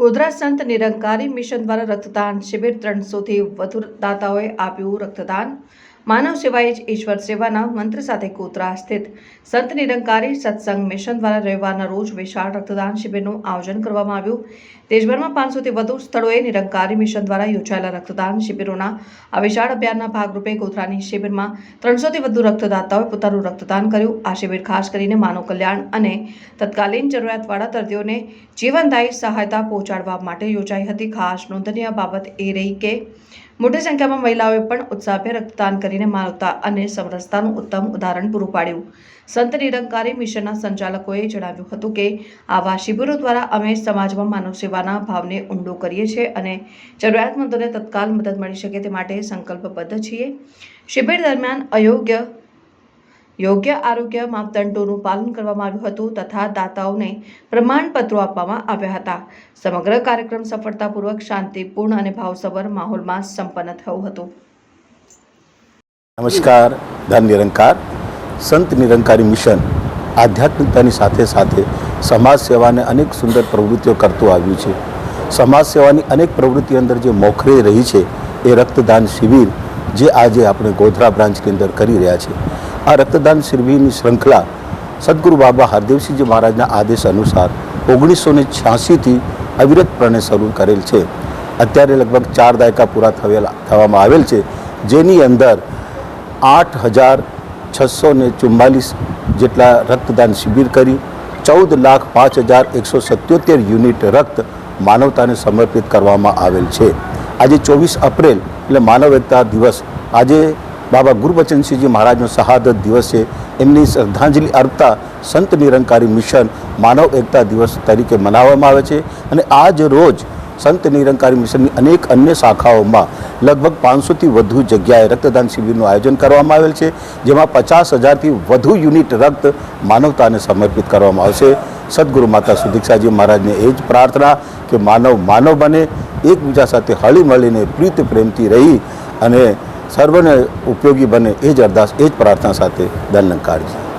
ગોધરા સંત નિરંકારી મિશન દ્વારા રક્તદાન શિબિર ત્રણસોથી વધુ દાતાઓએ આપ્યું રક્તદાન. માનવ સેવા જ ઈશ્વર સેવાના મંત્ર સાથે કોતરા સ્થિત સંત નિરંકારી સત્સંગ મિશન દ્વારા રવિવારના રોજ વિશાળ રક્તદાન શિબિરનું આયોજન કરવામાં આવ્યું. દેશભરમાં પાંચસોથી વધુ સ્થળોએ નિરંકારી મિશન દ્વારા યોજાયેલા રક્તદાન શિબિરોના આ વિશાળ અભિયાનના ભાગરૂપે ગોધરાની શિબિરમાં ત્રણસોથી વધુ રક્તદાતાઓએ પોતાનું રક્તદાન કર્યું. આ શિબિર ખાસ કરીને માનવ કલ્યાણ અને તત્કાલીન જરૂરિયાતવાળા દર્દીઓને જીવનદાયી સહાયતા પહોંચાડવા માટે યોજાઈ હતી. ખાસ નોંધનીય બાબત એ રહી કે મોટી સંખ્યામાં મહિલાઓએ પણ ઉત્સાહભેર રક્તદાન કરીને માનવતા અને સમરસતાનું ઉત્તમ ઉદાહરણ પૂરું પાડ્યું. સંત નિરંકારી મિશનના સંચાલકોએ જણાવ્યું હતું કે, આવા શિબિરો દ્વારા અમે સમાજમાં માનવ સેવાના ભાવને ઊંડો કરીએ છીએ અને જરૂરિયાતમંદોને તત્કાલ મદદ મળી શકે તે માટે સંકલ્પબદ્ધ છીએ. શિબિર દરમિયાન અયોગ્ય યોગ્ય આરોગ્ય માપદંડોનું પાલન કરવામાં આવ્યું હતું તથા દાતાઓને પ્રમાણપત્રો આપવામાં આવ્યા હતા. સમગ્ર કાર્યક્રમ સફળતાપૂર્વક શાંતિપૂર્ણ અને ભાવસભર માહોલમાં સંપન્ન થયું હતું. નમસ્કાર, ધન નિરંકાર. સંત નિરંકારી મિશન આધ્યાત્મિકતાની સાથે સાથે સમાજ સેવાને અનેક સુંદર પ્રવૃત્તિઓ કરતું આવ્યું છે. સમાજ સેવાની અનેક પ્રવૃત્તિ અંદર જે મોખરે રહી છે એ રક્તદાન શિબિર જે આજે આપણે ગોધરા બ્રાન્ચની અંદર કરી રહ્યા છે. આ રક્તદાન શિબિરની શૃંખલા સદગુરુ બાબા હરદેવસિંહજી મહારાજના આદેશ અનુસાર ઓગણીસો ને છ્યાસીથી અવિરતપણે શરૂ કરેલ છે. અત્યારે લગભગ ચાર દાયકા પૂરા થયેલા થવામાં આવેલ છે, જેની અંદર આઠ હજાર છસો ને ચુમ્માલીસ જેટલા રક્તદાન શિબિર કરી, ચૌદ લાખ પાંચ હજાર એકસો સત્યોતેર યુનિટ રક્ત માનવતાને સમર્પિત કરવામાં આવેલ છે. આજે ચોવીસ એપ્રિલ એટલે માનવ એકતા દિવસ. આજે બાબા ગુરુબચનસિંહજી મહારાજનો શહાદત દિવસ એમની શ્રદ્ધાંજલિ અર્પતા સંત નિરંકારી મિશન માનવ એકતા દિવસ તરીકે મનાવવામાં આવે છે અને આજ રોજ સંત નિરંકારી મિશનની અનેક અન્ય શાખાઓમાં લગભગ પાંચસોથી વધુ જગ્યાએ રક્તદાન શિબિરનું આયોજન કરવામાં આવેલ છે, જેમાં પચાસ હજારથી વધુ યુનિટ રક્ત માનવતાને સમર્પિત કરવામાં આવશે. સદગુરુ માતા સુદીક્ષાજી મહારાજને એ જ પ્રાર્થના કે માનવ માનવ બને, એકબીજા સાથે હળી મળીને પ્રીત પ્રેમથી રહી અને સર્વને ઉપયોગી બને એ જ અરદાસ એ જ પ્રાર્થના સાથે દલનકારજી